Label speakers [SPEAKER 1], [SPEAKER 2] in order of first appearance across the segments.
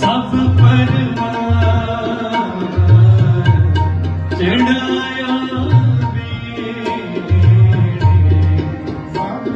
[SPEAKER 1] ਸਭ ਪਰਵਾਰ ਚੜਾਇਆ ਵੇ ਸਭ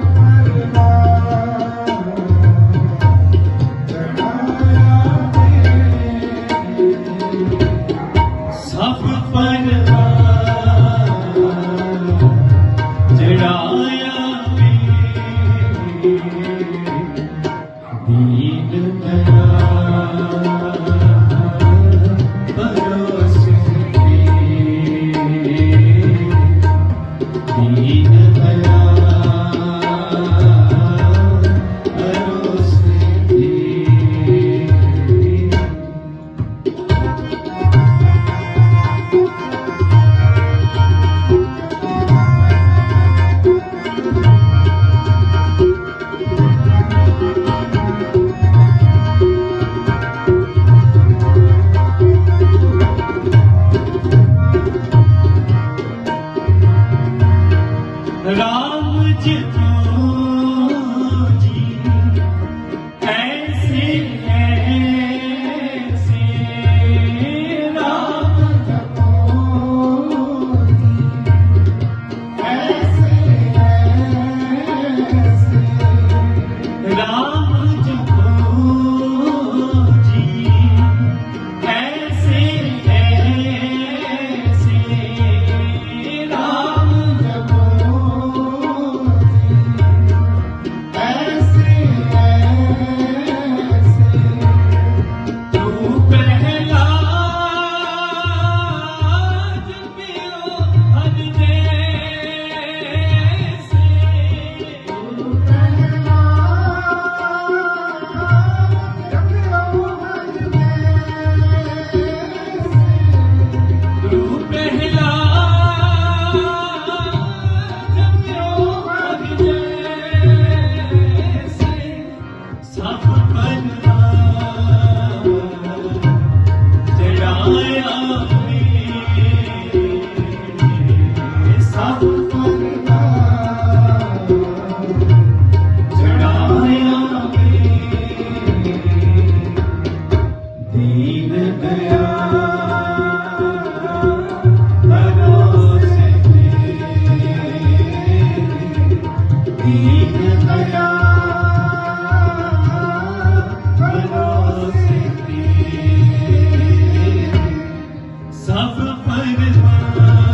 [SPEAKER 1] Chill. Amen.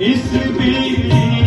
[SPEAKER 1] is to be